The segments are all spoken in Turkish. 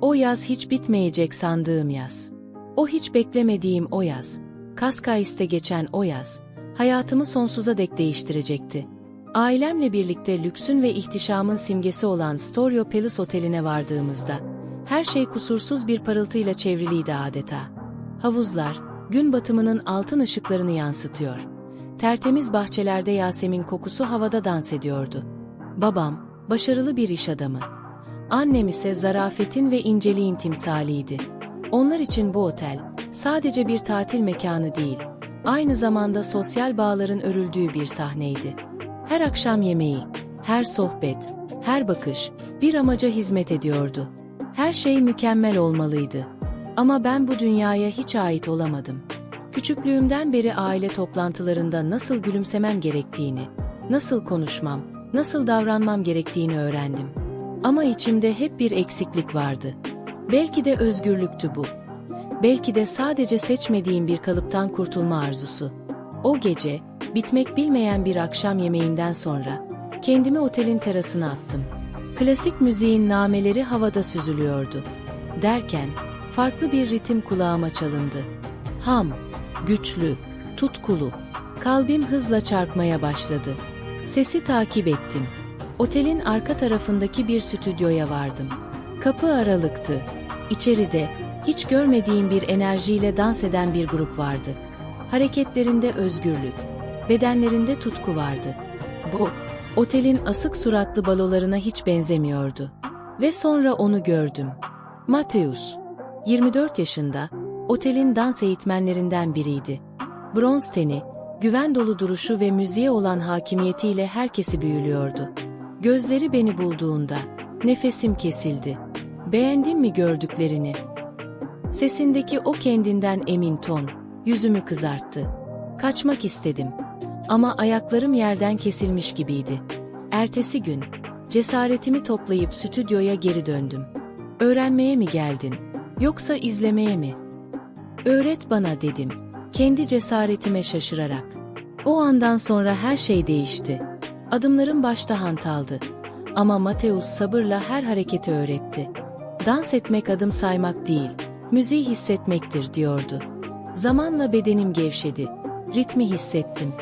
O yaz hiç bitmeyecek sandığım yaz. O hiç beklemediğim o yaz. Kaskais'te geçen o yaz. Hayatımı sonsuza dek değiştirecekti. Ailemle birlikte lüksün ve ihtişamın simgesi olan Storio Palace Oteli'ne vardığımızda, her şey kusursuz bir parıltıyla çevriliydi adeta. Havuzlar, gün batımının altın ışıklarını yansıtıyor. Tertemiz bahçelerde Yasemin kokusu havada dans ediyordu. Babam, başarılı bir iş adamı. Annem ise zarafetin ve inceliğin timsaliydi. Onlar için bu otel, sadece bir tatil mekanı değil, aynı zamanda sosyal bağların örüldüğü bir sahneydi. Her akşam yemeği, her sohbet, her bakış bir amaca hizmet ediyordu. Her şey mükemmel olmalıydı. Ama ben bu dünyaya hiç ait olamadım. Küçüklüğümden beri aile toplantılarında nasıl gülümsemem gerektiğini, nasıl konuşmam, nasıl davranmam gerektiğini öğrendim. Ama içimde hep bir eksiklik vardı. Belki de özgürlüktü bu. Belki de sadece seçmediğim bir kalıptan kurtulma arzusu. O gece, bitmek bilmeyen bir akşam yemeğinden sonra, kendimi otelin terasına attım. Klasik müziğin nameleri havada süzülüyordu. Derken, farklı bir ritim kulağıma çalındı. Ham, güçlü, tutkulu. Kalbim hızla çarpmaya başladı. Sesi takip ettim. Otelin arka tarafındaki bir stüdyoya vardım. Kapı aralıktı. İçeride, hiç görmediğim bir enerjiyle dans eden bir grup vardı. Hareketlerinde özgürlük, bedenlerinde tutku vardı. Bu, otelin asık suratlı balolarına hiç benzemiyordu. Ve sonra onu gördüm. Mateus, 24 yaşında, otelin dans eğitmenlerinden biriydi. Bronz teni, güven dolu duruşu ve müziğe olan hakimiyetiyle herkesi büyülüyordu. Gözleri beni bulduğunda, nefesim kesildi. Beğendin mi gördüklerini? Sesindeki o kendinden emin ton, yüzümü kızarttı. Kaçmak istedim. Ama ayaklarım yerden kesilmiş gibiydi. Ertesi gün, cesaretimi toplayıp stüdyoya geri döndüm. Öğrenmeye mi geldin, yoksa izlemeye mi? Öğret bana dedim, kendi cesaretime şaşırarak. O andan sonra her şey değişti. Adımlarım başta hantaldı. Ama Mateus sabırla her hareketi öğretti. Dans etmek adım saymak değil, müziği hissetmektir diyordu. Zamanla bedenim gevşedi. Ritmi hissettim.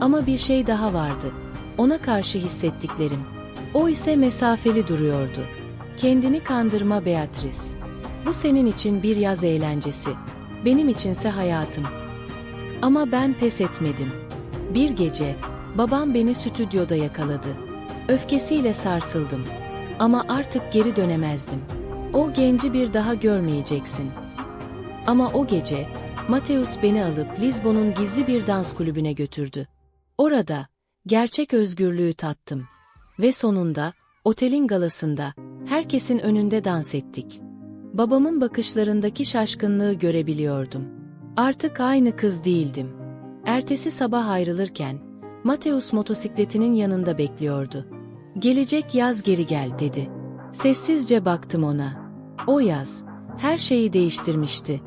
Ama bir şey daha vardı. Ona karşı hissettiklerim. O ise mesafeli duruyordu. Kendini kandırma Beatrice. Bu senin için bir yaz eğlencesi. Benim içinse hayatım. Ama ben pes etmedim. Bir gece, babam beni stüdyoda yakaladı. Öfkesiyle sarsıldım. Ama artık geri dönemezdim. O genci bir daha görmeyeceksin. Ama o gece, Mateus beni alıp Lizbon'un gizli bir dans kulübüne götürdü. Orada, gerçek özgürlüğü tattım. Ve sonunda, otelin galasında, herkesin önünde dans ettik. Babamın bakışlarındaki şaşkınlığı görebiliyordum. Artık aynı kız değildim. Ertesi sabah ayrılırken, Mateus motosikletinin yanında bekliyordu. Gelecek yaz geri gel dedi. Sessizce baktım ona. O yaz, her şeyi değiştirmişti.